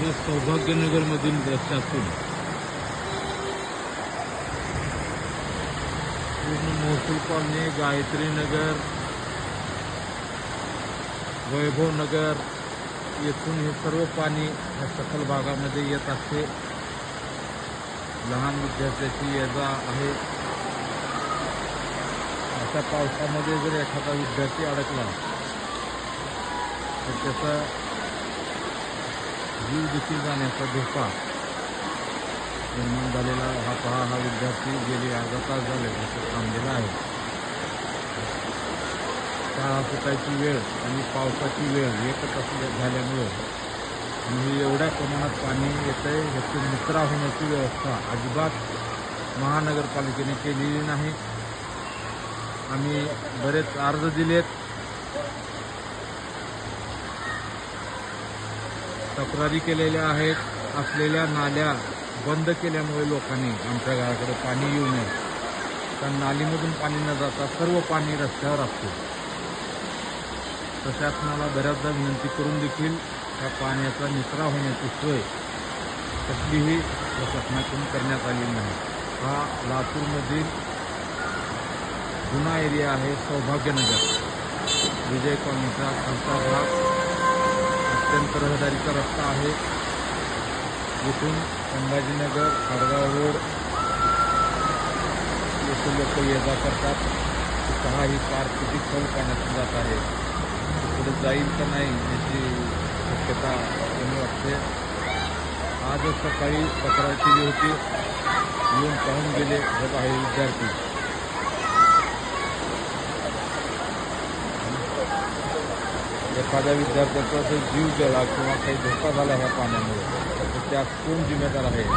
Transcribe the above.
हे सौभाग्यनगरमधील रस्त्यातून पूर्ण महसूल कॉलनी गायत्री नगर वैभव नगर येथून हे सर्व पाणी या सखल भागामध्ये येत असते. लहान विद्यार्थ्याची ये जा आहे. अशा पावसामध्ये जर एखादा विद्यार्थी अडकला तर त्याचा जीव देखील जाण्याचा धोका. निर्माण झालेला हा पहा हा विद्यार्थी गेले अर्धा तास झाले असं थांबलेला आहे. शाळा सुटायची वेळ आणि पावसाची वेळ एकच असल्या झाल्यामुळं म्हणजे एवढ्या प्रमाणात पाणी येतं आहे ह्याची निचरा होण्याची व्यवस्था अजिबात महानगरपालिकेने केलेली नाही. आम्ही बरेच अर्ज दिलेत. तक्रारी केलेल्या आहेत. असलेल्या नाल्या बंद केल्यामुळे लोकांनी आमच्या घराकडे पाणी येऊ नये. कारण नालीमधून पाणी न जाता सर्व पाणी रस्त्यावर असते. प्रशासनाला बऱ्याचदा विनंती करून देखील त्या पाण्याचा निचरा होण्याची सोय कसलीही प्रशासनाकडून करण्यात आली नाही. हा लातूरमधील जुना एरिया आहे सौभाग्यनगर. विजय कॉलनीचा खालचा भाग. रहदारीचा रस्ता आहे. इथून संभाजीनगर खाडगाव रोड. येथून लोक ये जा करतात. पहा ही कार किती खोल पाण्यातून जात आहे. पुढे जाईल का नाही याची शक्यता कमी वाटते. आजच सकाळी तक्रार केली होती. येऊन पाहून गेले हे आहे विद्यार्थी. एखाद्या विद्यार्थ्याचा जर जीव गेला किंवा काही धोका झाला ह्या पाण्यामुळे तर त्यात कोण जिम्मेदार आहे?